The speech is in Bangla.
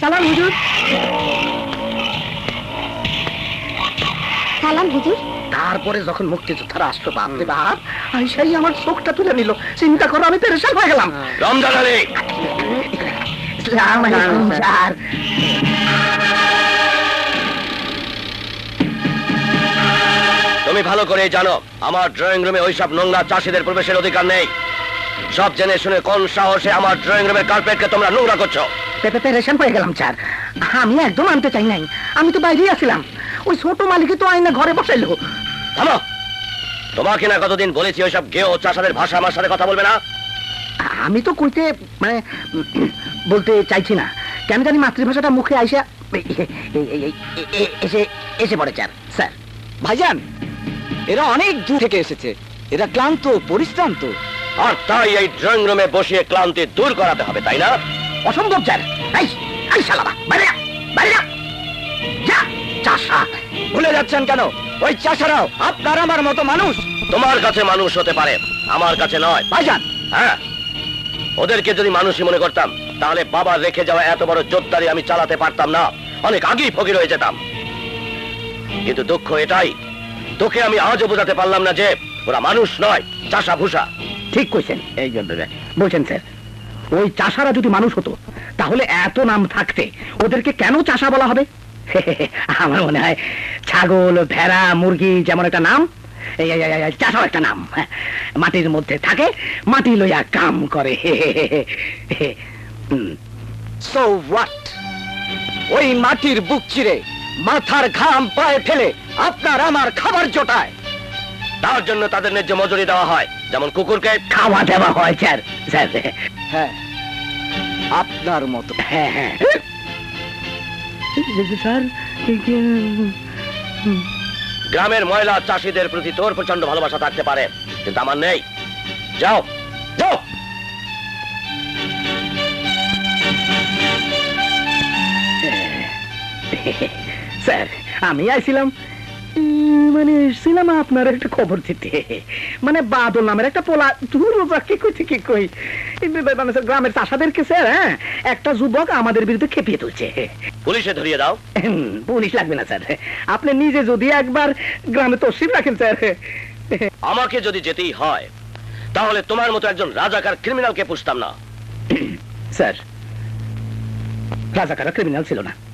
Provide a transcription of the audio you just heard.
সালাম হুজুর। সালাম হুজুর। তারপরে যখন মুক্তিযোদ্ধারা আসলো বাপরে বাপ আইসাই আমার চোখটা তুলে নিল। চিন্তা করো আমি পেরেশান হয়ে গেলাম। হ্যাঁ। রমজান আলী। তুমি ভালো করে জানো আমার ড্রয়িং রুমে ওইসব নোংরা চাষিদের প্রবেশের অধিকার নেই। সব জেনে শুনে কোন সাহসে আমার ড্রয়িং রুমের কার্পেটকে তোমরা নোংরা করছ? পেপে পেরেশান হয়ে গেলাম স্যার। আমি একদম আনতে চাই নাই। আমি তো বাইরেই আছিলাম। ওই ছোট মালিকই তো আইনা ঘরে বসাইলো। থামো। তোমাকে না কতদিন বলেছি ওইসব গেও চাষাদের ভাষা আমার সাথে কথা বলবে না? আমি তো কইতে মানে বলতে চাইছি না। কেন জানি মাতৃভাষাটা মুখে আইসা এই- এই- এই- এই- এই- এসে এসে পড়ে স্যার। স্যার ভাইজান এরা অনেক দূর থেকে এসেছে। এরা ক্লান্ত পরিশ্রান্ত। আর তাই এই ড্রয়িং রুমে বসিয়ে ক্লান্তি দূর করাতে হবে তাই না? অসম্ভব স্যার এই এই শালাবা বাইরে যা, বাইরে যা। যা চাষা। ভুলে যাচ্ছেন কেন? ওই চাষারাও আপনার আমার মতো মানুষ। তোমার কাছে মানুষ হতে পারে আমার কাছে নয়। ভাইজান। হ্যাঁ। ওদেরকে যদি মানুষই মনে করতাম তাহলে বাবা রেখে যাওয়া এত বড় জোরদারি আমি চালাতে পারতাম না। অনেক আগেই ফকির হয়ে যেতাম। কিন্তু দুঃখ এটাই তোকে আমি আজও বোঝাতে পারলাম না যে ওরা মানুষ নয় চাষা ভূষা ঠিক কইছেন। এই জন্য বলছেন স্যার ওই চাষারা যদি মানুষ হতো, তাহলে এত নাম থাকতে ওদেরকে কেন চাষা বলা হবে? আমার মনে হয় ছাগল, ভেড়া, মুরগি যেমন একটা নাম চাষাও একটা নাম। মাটির মধ্যে থাকে, মাটি লইয়া কাম করে। ওই মাটির বুক চিরে, মাথার ঘাম পায়ে ফেলে আপনার আমার খাবার জোটায়। তার জন্য তাদের ন্যায্য মজুরি দেওয়া হয়, যেমন কুকুরকে। খাওয়া দেওয়া হয়, স্যার স্যার। হ্যাঁ। আপনার মতো। হ্যাঁ হ্যাঁ। স্যার গ্রামের ময়লা চাষিদের প্রতি তোর প্রচণ্ড ভালোবাসা থাকতে পারে কিন্তু আমার নেই। যাও যাও। স্যার আমি আইছিলাম মানে ছিলাম আপনার একটা খবর দিতে। মানে বাদল নামের একটা পোলা দূর কি কইতে কি কই? গ্রামের চাষাদেরকে স্যার হ্যাঁ? একটা যুবক আমাদের বিরুদ্ধে খেপিয়ে তুলছে। পুলিশে ধরিয়ে দাও। পুলিশ লাগবে না স্যার। আপনি নিজে যদি একবার গ্রামে তসিম রাখেন স্যার। আমাকে যদি যেতেই হয় তাহলে তোমার মতো একজন রাজাকার ক্রিমিনালকে পুষতাম না। স্যার রাজাকার ক্রিমিনাল ছিল না।